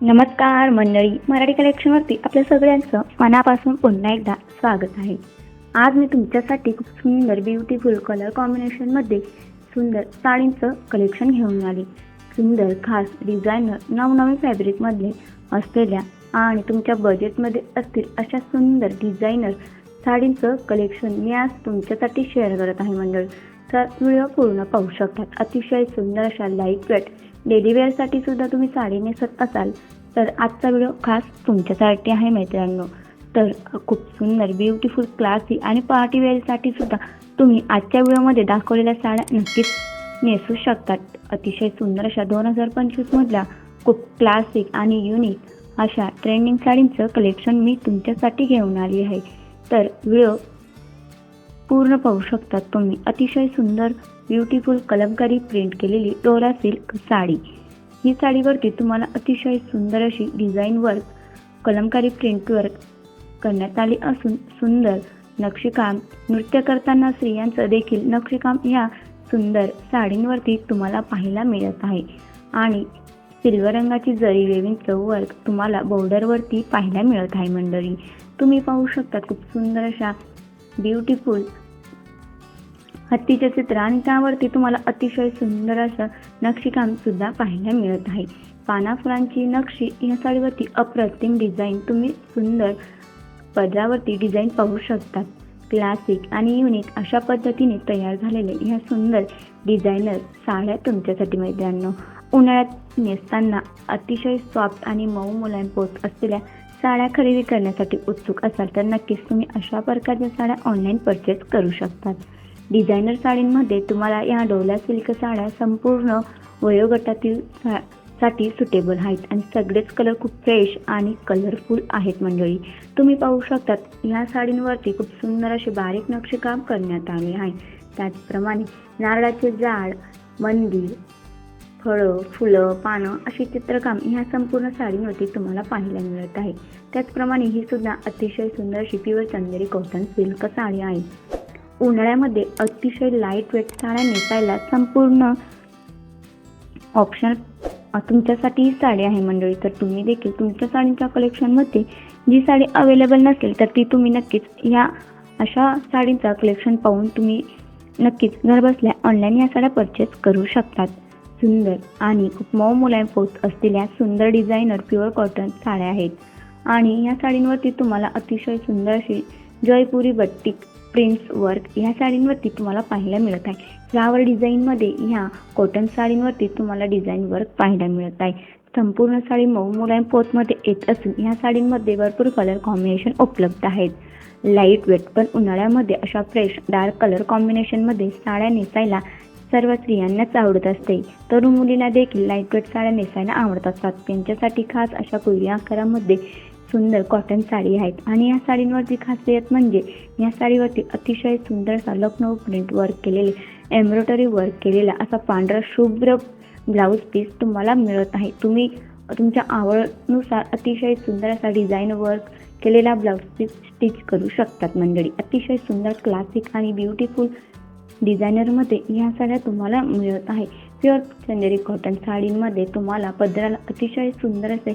नमस्कार मंडळी मराठी कलेक्शनवरती आपल्या सगळ्यांचं मनापासून पुन्हा एकदा स्वागत आहे. आज मी तुमच्यासाठी खूप सुंदर ब्युटिफुल कलर कॉम्बिनेशनमध्ये सुंदर साडींचं कलेक्शन घेऊन आले. सुंदर खास डिझायनर नवनवीन फॅब्रिकमधले असलेल्या आणि तुमच्या बजेटमध्ये असतील अशा सुंदर डिझायनर साडींचं कलेक्शन मी आज तुमच्यासाठी शेअर करत आहे मंडळी. तर व्हिडिओ पूर्ण पाहू शकतात. अतिशय सुंदर अशा लाइट वेट डेली वेअरसाठी सुद्धा तुम्ही साडी नेसत असाल तर आजचा व्हिडिओ खास तुमच्यासाठी आहे मित्रांनो तर खूप सुंदर ब्युटिफुल क्लासी आणि पार्टी वेअरसाठी सुद्धा तुम्ही आजच्या व्हिडिओमध्ये दाखवलेल्या साड्या नक्कीच नेसू शकतात. अतिशय सुंदर अशा दोन हजार पंचवीसमधल्या खूप क्लासिक आणि युनिक अशा ट्रेंडिंग साडींचं कलेक्शन मी तुमच्यासाठी घेऊन आली आहे. तर व्हिडिओ पूर्ण पाहू शकतात तुम्ही. अतिशय सुंदर ब्युटिफुल कलमकारी प्रिंट केलेली डोरा सिल्क साडी. ही साडीवरती तुम्हाला अतिशय सुंदर अशी design work kalamkari print work करण्यात आली असून सुंदर नक्षीकाम नृत्य करताना स्त्रियांचं देखील नक्षीकाम या सुंदर साडींवरती तुम्हाला पाहायला मिळत आहे. आणि सिल्वर रंगाची जरी वेविंगचं वर्क तुम्हाला बॉर्डरवरती पाहायला मिळत आहे मंडळी. तुम्ही पाहू शकता खूप सुंदर अशा ब्युटिफुल हत्तीचे चित्र आणि त्यावरती तुम्हाला अतिशय सुंदर असं नक्षीकाम सुद्धा पाहायला मिळत आहे. पाना फुलांची नक्षी या साडीवरती अप्रतिम डिझाईन. तुम्ही सुंदर पदरावरती डिझाईन पाहू शकतात. क्लासिक आणि युनिक अशा पद्धतीने तयार झालेले ह्या सुंदर डिझायनर साड्या तुमच्यासाठी मैत्रांनो उन्हाळ्यात नेसताना अतिशय सॉफ्ट आणि मऊ मुलायम पोत असलेल्या साड्या खरेदी करण्यासाठी उत्सुक असाल तर नक्कीच तुम्ही अशा प्रकारच्या साड्या ऑनलाईन परचेस करू शकतात. डिझायनर साडींमध्ये तुम्हाला या डोला सिल्क साड्या संपूर्ण वयोगटातील सा साठी सुटेबल आहेत. आणि सगळेच कलर खूप फ्रेश आणि कलरफुल आहेत मंडळी. तुम्ही पाहू शकतात ह्या साडींवरती खूप सुंदर असे बारीक नक्षीकाम करण्यात आले आहे. त्याचप्रमाणे नारळाचे झाड मंदिर फळं फुलं पानं अशी चित्रकाम ह्या संपूर्ण साडींवरती तुम्हाला पाहायला मिळत आहे. त्याचप्रमाणे ही सुद्धा अतिशय सुंदर शिपीवर चंदेरी कॉटन सिल्क साडी आहे. उन्हाळ्यामध्ये अतिशय लाइट वेट साड्या नेसायला संपूर्ण ऑप्शन तुमच्यासाठी ही साडी आहे मंडळी. तर तुम्ही देखील तुमच्या साडींच्या कलेक्शनमध्ये जी साडी अवेलेबल नसेल तर ती तुम्ही नक्कीच ह्या अशा साडींचा कलेक्शन पाहून तुम्ही नक्कीच घरबसल्या ऑनलाईन या साड्या परचेस करू शकतात. सुंदर आणि खूप मऊ मुलायम पोत असलेल्या सुंदर डिझायनर प्युअर कॉटन साड्या आहेत. आणि या साडींवरती तुम्हाला अतिशय सुंदर अशी जयपुरी बट्टी प्रिंट्स वर्क ह्या साडींवरती तुम्हाला पाहायला मिळत आहे. फ्लावर डिझाईनमध्ये ह्या कॉटन साडींवरती तुम्हाला डिझाईन वर्क पाहायला मिळत आहे. संपूर्ण साडी मऊ मुलायम पोतमध्ये येत असून ह्या साडींमध्ये भरपूर कलर कॉम्बिनेशन उपलब्ध आहेत. लाइट वेट पण उन्हाळ्यामध्ये अशा फ्रेश डार्क कलर कॉम्बिनेशनमध्ये साड्या नेसायला सर्व स्त्रियांनाच आवडत असते. तरुण मुलींना देखील लाइट वेट साड्या नेसायला आवडत असतात त्यांच्यासाठी खास अशा कुर्या आकारामध्ये सुंदर कॉटन साडी आहेत. आणि या साडींवरची खासियत म्हणजे या साडीवरती अतिशय सुंदर असा लखनौ प्रिंट वर्क केलेले एम्ब्रॉयडरी वर्क केलेला असा पांढरा शुभ्र ब्लाऊज पीस तुम्हाला मिळत आहे. तुम्ही तुमच्या आवडनुसार अतिशय सुंदर असा डिझाईन वर्क केलेला ब्लाऊज पीस स्टिच करू शकतात मंडळी. अतिशय सुंदर क्लासिक आणि ब्युटिफुल डिझायनरमध्ये ह्या साड्या तुम्हाला मिळत आहे. प्युअर चंदेरी कॉटन साडींमध्ये तुम्हाला पदराला अतिशय सुंदर असे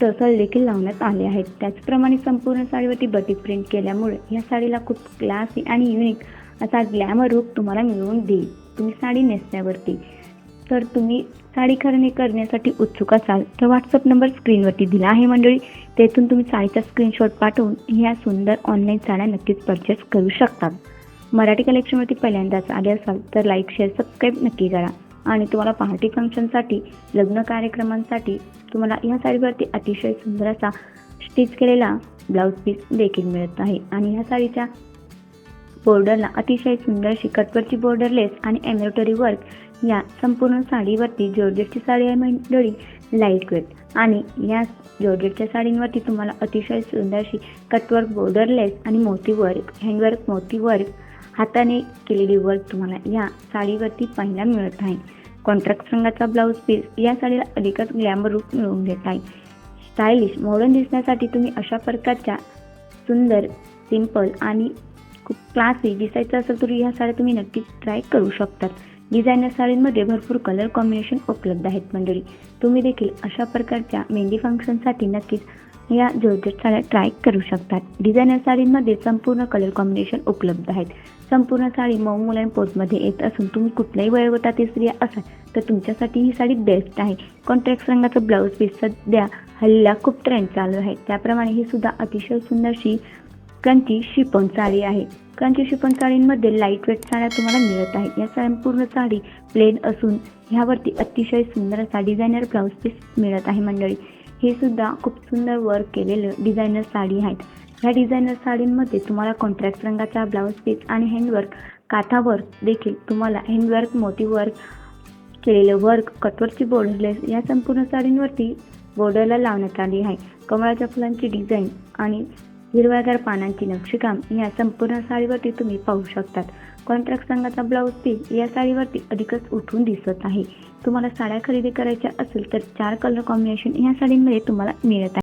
टसल देखील लावण्यात आले आहेत. त्याचप्रमाणे संपूर्ण साडीवरती बटिक प्रिंट केल्यामुळे या साडीला खूप क्लासी आणि युनिक असा ग्लॅमर रूप तुम्हाला मिळवून देईल. तुम्ही साडी नेसण्यावरती. तर तुम्ही साडी खरेदी करण्यासाठी उत्सुक असाल तर व्हॉट्सअप नंबर स्क्रीनवरती दिला आहे मंडळी. तेथून तुम्ही साडीचा स्क्रीनशॉट पाठवून ह्या सुंदर ऑनलाईन साड्या नक्कीच परचेस करू शकतात मराठी कलेक्शनवरती पहिल्यांदाच आले असाल तर लाईक शेअर सबस्क्राईब नक्की करा. आणि तुम्हाला पार्टी फंक्शनसाठी लग्न कार्यक्रमांसाठी तुम्हाला या साडीवरती अतिशय सुंदर असा स्टिच केलेला ब्लाऊज पीस देखील मिळत आहे. आणि ह्या साडीच्या बॉर्डरला अतिशय सुंदर अशी कटवरची बॉर्डर लेस आणि एम्ब्रॉयडरी वर्क या संपूर्ण साडीवरती जॉर्जेटची साडी आहे मंडळी लाइट वेट आणि या जॉर्जेटच्या साडींवरती तुम्हाला अतिशय सुंदर अशी कटवर्क बॉर्डर लेस आणि मोती वर्क हँडवर्क मोती वर्क हाताने केलेली वर्क तुम्हाला या साडीवरती पाहायला मिळत आहे. कॉन्ट्राक्ट रंगाचा ब्लाऊज पीस या साडीला अधिकच ग्लॅमर रूप मिळवून देत आहे. स्टायलिश मॉडर्न दिसण्यासाठी तुम्ही अशा प्रकारच्या सुंदर सिंपल आणि खूप क्लासी दिसायचं असेल तर ह्या साड्या तुम्ही नक्कीच ट्राय करू शकतात. डिझायनर साडींमध्ये भरपूर कलर कॉम्बिनेशन उपलब्ध आहेत मंडळी. तुम्ही देखील अशा प्रकारच्या मेहंदी फंक्शनसाठी नक्कीच या जॉर्जेट साड्या ट्राय करू शकतात. डिझायनर साडींमध्ये संपूर्ण कलर कॉम्बिनेशन उपलब्ध आहेत. संपूर्ण साडी मऊ मुलायम पोतमध्ये येत असून तुम्ही कुठल्याही वयोगटातील स्त्रिया असाल तर तुमच्यासाठी ही साडी बेस्ट आहे. कॉन्ट्रॅक्ट रंगाचं ब्लाऊज पीस सध्या हल्ला खूप ट्रेंड चालू आहे. त्याप्रमाणे ही सुद्धा अतिशय सुंदरशी क्रंची शिफॉन साडी आहे. क्रंची शिफॉन साडींमध्ये लाइट वेट साड्या तुम्हाला मिळत आहे या संपूर्ण साडी प्लेन असून ह्यावरती अतिशय सुंदर असा डिझायनर ब्लाऊज पीस मिळत आहे मंडळी. हे सुद्धा खूप सुंदर वर्क केलेलं डिझायनर साडी आहेत. ह्या डिझायनर साडींमध्ये तुम्हाला कॉन्ट्रॅक्ट रंगाचा ब्लाऊज पीस आणि हँडवर्क काथा वर्क देखील तुम्हाला हँडवर्क मोती वर्क केलेलं वर्क कटवरची बॉर्डरलेस या संपूर्ण साडींवरती बॉर्डरला लावण्यात आली आहे. कमळाच्या फुलांची डिझाईन आणि हिरव्यागार पानांची नक्षीकाम या संपूर्ण साडीवरती तुम्ही पाहू शकतात. कॉन्ट्रॅक्ट संघाचा ब्लाऊज पीस या साडीवरती अधिकच उठून दिसत आहे. तुम्हाला साड्या खरेदी करायच्या असेल तर चार कलर कॉम्बिनेशन या साडींमध्ये तुम्हाला मिळत आहे.